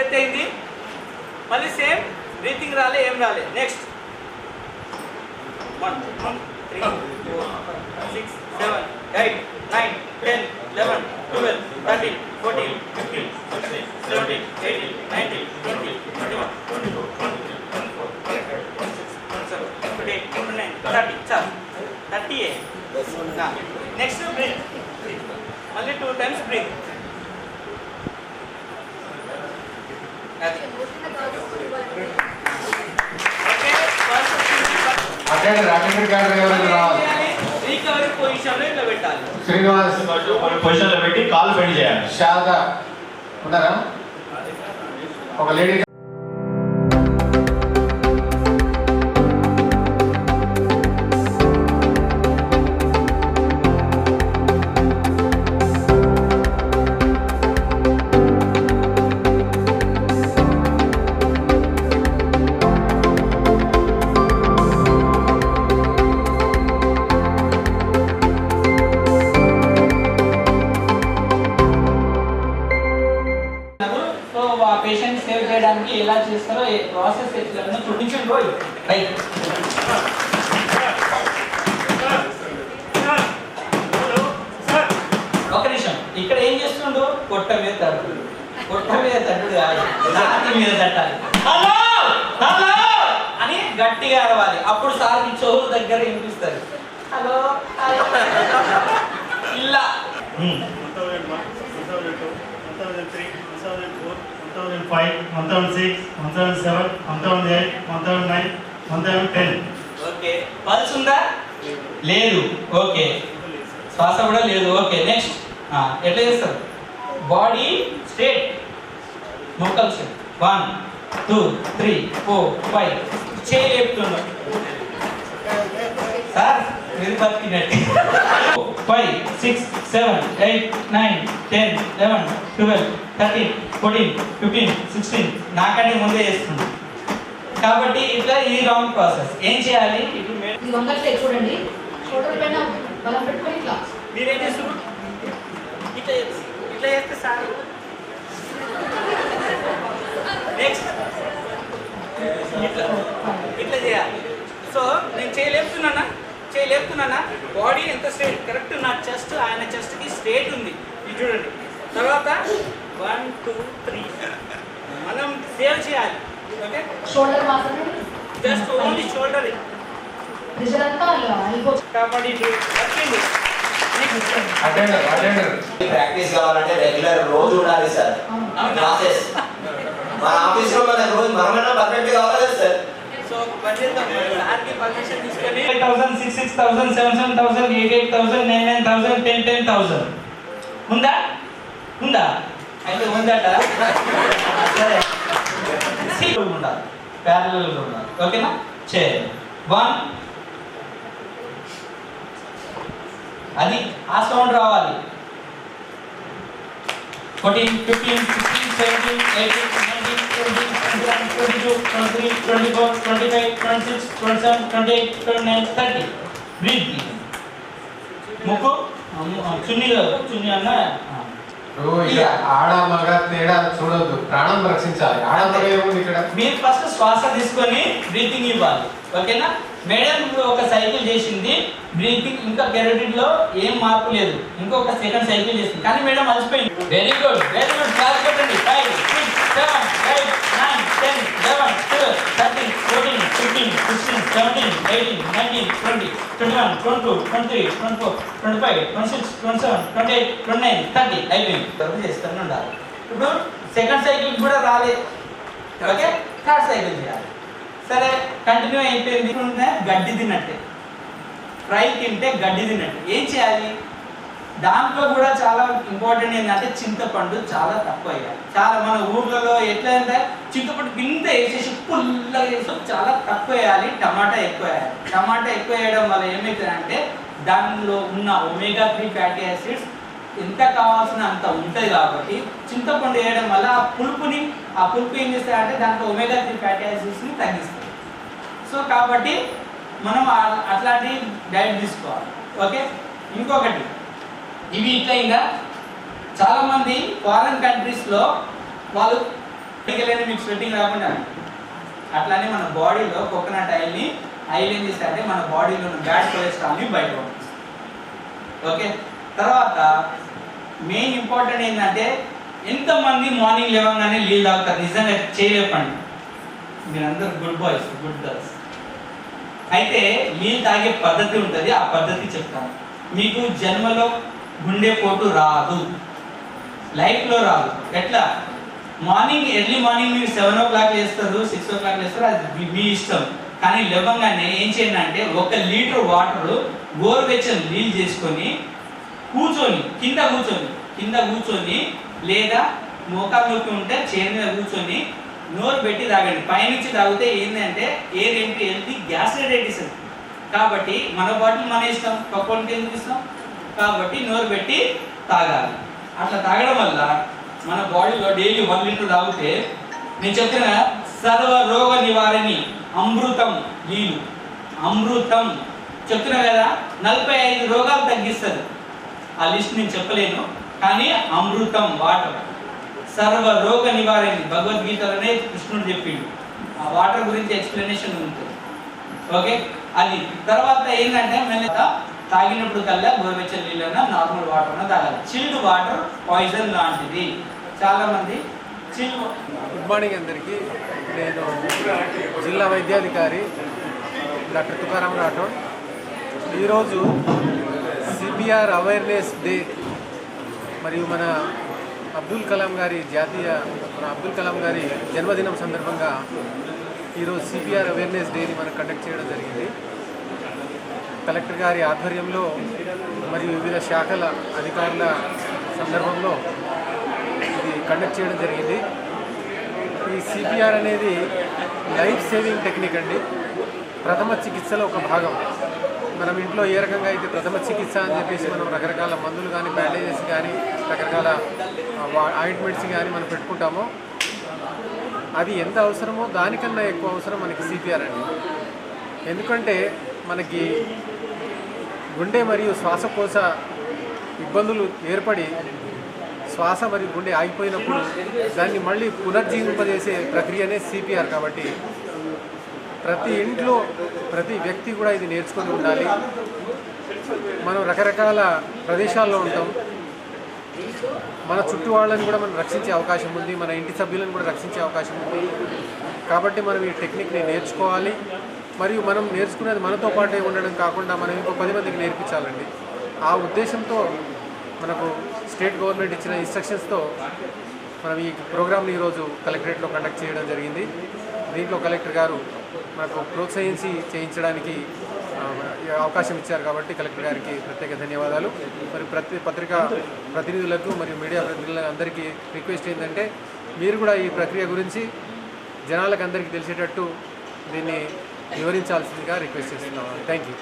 Breath అయింది మళ్ళీ same breathing రాలే ఏం రాలే. Next one three four six seven eight nine ten eleven twelve thirteen fourteen fifteen sixteen seventeen eighteen nineteen twenty twenty one twenty two twenty three twenty four twenty five twenty six twenty seven twenty eight twenty nine thirty చాలు thirty ఏ next breath మళ్ళీ two times breath అది okay first attender card ఎవరైనా రావాలి? శ్రీనివాస్. పొజిషన్లో పెట్టి call bend చేయాలి. ఉన్నారా? ఒక లేడీ పోయి ఒక నిమిషం. ఇక్కడ ఏం చేస్తుండు పొట్ట మీద తట్టుడు పొట్ట మీద తట్టుడు కాదు. ఛాతీ మీద తట్టాలి. హలో! హలో! అని గట్టిగా అరవాలి. అప్పుడు సార్ మీ చెవుల దగ్గర వినిపిస్తారు హలో! హలో ఇలా. Five one thousand six one thousand seven one thousand eight one thousand nine. Thousand ten okay pulse ఉందా? లేదు. ఓకే శ్వాస కూడా లేదు. ఓకే నెక్స్ట్ ఎట్లా చేస్తారు? Body straight మోకల్ straight one two three four five చేయి లేపుతున్నాం సార్ మీరు బతికినట్టు. Five six seven eight nine ten eleven twelve thirteen fourteen fifteen sixteen నాకంటే ముందే చేస్తుంది కాబట్టి ఇట్లా ఇది రాంగ్ ప్రాసెస్ ఏం చేయాలి? ఇప్పుడు ఇది చూడండి. షోల్డర్ పైన బలం పెట్టుకొని ఇట్లా. మీరేం ఇట్లా చేస్తే- ఇట్లా చేస్తే సార్. నెక్స్ట్ ఇట్లా ఇట్లా చేయాలి. సో నేను చేయలేపుతున్నానా చేయలేపుతున్నానా బాడీ ఎంత స్ట్రేట్ కరెక్ట్ నా చెస్ట్ ఆయన చెస్ట్కి స్ట్రేట్ ఉంది. ఇది చూడండి. తర్వాత వన్ టూ త్రీ మనం సేవ్ చేయాలి. ఓకే షోల్డర్ మాత్రమే జస్ట్ ఓన్లీ షోల్డర్ ప్రెషర్ అంతా అయిపోతుంది కాబట్టి ఇటు వచ్చింది నెక్స్ట్ అటెండర్ అటెండర్ ప్రాక్టీస్ కావాలంటే రెగ్యులర్ రోజు ఉండాలి సార్ అవును. క్లాసెస్ మన ఆఫీస్లో మనకు రోజు మనమైనా పర్ఫెక్ట్ కావాలి కదా సార్ సో పనిచేద్దాం సార్కి పర్మిషన్ తీసుకొని five thousand six six thousand seven seven thousand eight eight thousand nine nine thousand ten ten thousand ఉందా ఉందా అయితే ఉందట సరే సీట్లు ఉండాలి. ప్యారలల్ ఉండాలి. ఓకేనా చేయండి వన్ అది ఆ సౌండ్ రావాలి. Fourteen fifteen sixteen seventeen eighteen nineteen twenty twenty one twenty two twenty three twenty four twenty five twenty six twenty seven twenty eight twenty nine thirty breath ముక్కు చున్నీ చున్నీ అన్న. ఆడ మగ తేడా చూడొద్దు. ప్రాణం రక్షించాలి. ఆడ మగ ఏముంది ఇక్కడ? మీరు ఫస్ట్ శ్వాస తీసుకొని బ్రీతింగ్ ఇవ్వాలి. ఓకేనా? మేడం ఒక సైకిల్ చేసింది. బ్రీతింగ్ ఇంకా కెరటిన్లో ఏం మార్పు లేదు. ఇంకొక సెకండ్ సైకిల్ చేసింది. కానీ madam అలసిపోయింది. Very good very good class పెట్టండి five six seven eight nine ten eleven twelve thirteen seventeen eighteen nineteen twenty twenty one twenty two twenty three twenty four twenty five twenty six twenty seven twenty eight twenty nine thirty అయిపోయింది తర్వాత చేస్తూనే ఉండాలి ఇప్పుడు second cycle కూడా రాలేదు okay third cycle చేయాలి. సరే continue అయిపోయింది. గడ్డి తిన్నట్టే. ఫ్రై తింటే గడ్డి తిన్నట్టు. ఏం చేయాలి? దాంట్లో కూడా చాలా ఇంపార్టెంట్ ఏంటంటే చింతపండు చాలా తక్కువ వేయాలి చాలా మన ఊర్లలో ఎట్లా అంటే చింతపండు గింత వేసేసి పుల్లగా వేసి చాలా తక్కువ వేయాలి టమాటా ఎక్కువ వేయాలి టమాటా ఎక్కువ వేయడం వల్ల ఏమవుతుందంటే దానిలో ఉన్న ఒమేగా త్రీ ఫ్యాటీ యాసిడ్స్ ఎంత కావాల్సిన అంత ఉంటుంది కాబట్టి చింతపండు వేయడం వల్ల ఆ పులుపుని ఆ పులుపు ఏం చేస్తారంటే దాంట్లో ఒమేగా త్రీ ఫ్యాటీ యాసిడ్స్ని తగ్గిస్తుంది. సో కాబట్టి మనం అట్లాంటి డైట్ తీసుకోవాలి. ఓకే? ఇంకొకటి. ఇవి ఇట్లా ఇంకా ఫారెన్ కంట్రీస్లో వాళ్ళు వెళ్ళని మీకు స్వెట్టింగ్ రాకుండా అట్లానే మన బాడీలో కోకోనట్ ఆయిల్ని ఆయిల్ ఏం చేస్తారంటే మన బాడీలో ఉన్న బ్యాడ్ కొలెస్ట్రాల్ని బయట ఓకే? తర్వాత మెయిన్ ఇంపార్టెంట్ ఏంటంటే ఎంతమంది మార్నింగ్ లేవగానే నీళ్ళు తాగుతారు? నిజంగా చేయలేపండి. మీరందరూ గుడ్ బాయ్స్ గుడ్ గర్ల్స్ అయితే నీళ్ళు తాగే పద్ధతి ఉంటుంది. ఆ పద్ధతి చెప్తాను. మీకు జన్మలో గుండెపోటు రాదు. లైఫ్లో రాదు. ఎట్లా? మార్నింగ్ ఎర్లీ మార్నింగ్ మీరు సెవెన్ ఓ క్లాక్ వేస్తారు సిక్స్ ఓ క్లాక్ వేస్తారు అది మీ- ఇష్టం. కానీ లేవగానే ఏం చేయండి అంటే ఒక లీటర్ వాటర్ గోరువెచ్చని నీళ్ళు చేసుకొని కూర్చొని కింద కూర్చొని కింద కూర్చొని లేదా మోకాలు ఉంటే చేతి మీద కూర్చొని నోరు పెట్టి తాగండి. పైనుంచి తాగితే ఏంటంటే ఏది ఏంటి హెల్తీ గ్యాస్ రేట్ కాబట్టి మన బాటిల్ మన ఇష్టం. పక్కనకి ఎందుకు ఇస్తాం కాబట్టి నోరు పెట్టి తాగాలి. అట్లా తాగడం వల్ల మన బాడీలో డైలీ వన్ లీటర్ తాగితే నేను చెప్పిన సర్వ రోగ నివారణి అమృతం నీళ్ళు అమృతం. చెప్తున్నా కదా నలభై ఐదు రోగాలు తగ్గిస్తుంది. ఆ లిస్ట్ నేను చెప్పలేను కానీ అమృతం వాటర్. సర్వ రోగ నివారణి భగవద్గీతలోనే కృష్ణుడు చెప్పిండు. ఆ వాటర్ గురించి ఎక్స్ప్లెనేషన్ ఉంటుంది. ఓకే? అది. తర్వాత ఏంటంటే మెల్లగా తాగినప్పుడు కల్లా గోరువెచ్చని నీళ్ళన్నా నార్మల్ వాటర్ అన్నా తాగాలి. చిల్డ్ వాటర్ పాయిజన్ లాంటిది. చాలా మంది చిల్డ్ గుడ్ మార్నింగ్ అందరికీ. నేను జిల్లా వైద్యాధికారి డాక్టర్ తుకారాం రాఠోడ్. ఈరోజు సిపిఆర్ అవేర్నెస్ డే మరియు మన అబ్దుల్ కలాం గారి జాతీయ మన అబ్దుల్ కలాం గారి జన్మదినం సందర్భంగా ఈరోజు సిపిఆర్ అవేర్నెస్ డేని మనం కండక్ట్ చేయడం జరిగింది. కలెక్టర్ గారి ఆధ్వర్యంలో మరియు వివిధ శాఖల అధికారుల సందర్భంలో ఇది కండక్ట్ చేయడం జరిగింది. ఈ సిపిఆర్ అనేది లైఫ్ సేవింగ్ టెక్నిక్ అండి. ప్రథమ చికిత్సలో ఒక భాగం. మనం ఇంట్లో ఏ రకంగా అయితే ప్రథమ చికిత్స అని చెప్పేసి మనం రకరకాల మందులు కానీ బ్యాండేజెస్ కానీ రకరకాల ఆయింట్మెంట్స్ కానీ మనం పెట్టుకుంటామో అది ఎంత అవసరమో దానికన్నా ఎక్కువ అవసరం మనకి సిపిఆర్ అండి. ఎందుకంటే మనకి గుండె మరియు శ్వాసకోశ ఇబ్బందులు ఏర్పడి శ్వాస మరియు గుండె ఆగిపోయినప్పుడు దాన్ని మళ్ళీ పునర్జీవింపజేసే ప్రక్రియనే సిపిఆర్ కాబట్టి ప్రతి ఇంట్లో ప్రతి వ్యక్తి కూడా ఇది నేర్చుకొని ఉండాలి. మనం రకరకాల ప్రదేశాల్లో ఉంటాం. మన చుట్టూ వాళ్ళని కూడా మనం రక్షించే అవకాశం ఉంది. మన ఇంటి సభ్యులను కూడా రక్షించే అవకాశం ఉంది. కాబట్టి మనం ఈ టెక్నిక్ని నేర్చుకోవాలి. మరియు మనం నేర్చుకునేది మనతో పాటే ఉండడం కాకుండా మనం ఇంకో పది మందికి నేర్పించాలండి. ఆ ఉద్దేశంతో మనకు స్టేట్ గవర్నమెంట్ ఇచ్చిన ఇన్స్ట్రక్షన్స్తో మనం ఈ ప్రోగ్రామ్ని ఈరోజు కలెక్టరేట్లో కండక్ట్ చేయడం జరిగింది. దీంట్లో కలెక్టర్ గారు మనకు ప్రోత్సహించి చేయించడానికి అవకాశం ఇచ్చారు కాబట్టి కలెక్టర్ గారికి ప్రత్యేక ధన్యవాదాలు. మరి ప్రతి పత్రికా ప్రతినిధులకు మరియు మీడియా ప్రతినిధులకు అందరికీ రిక్వెస్ట్ ఏంటంటే మీరు కూడా ఈ ప్రక్రియ గురించి జనాలకు అందరికీ తెలిసేటట్టు దీన్ని వివరించాల్సిందిగా రిక్వెస్ట్ చేస్తున్నాను. Thank you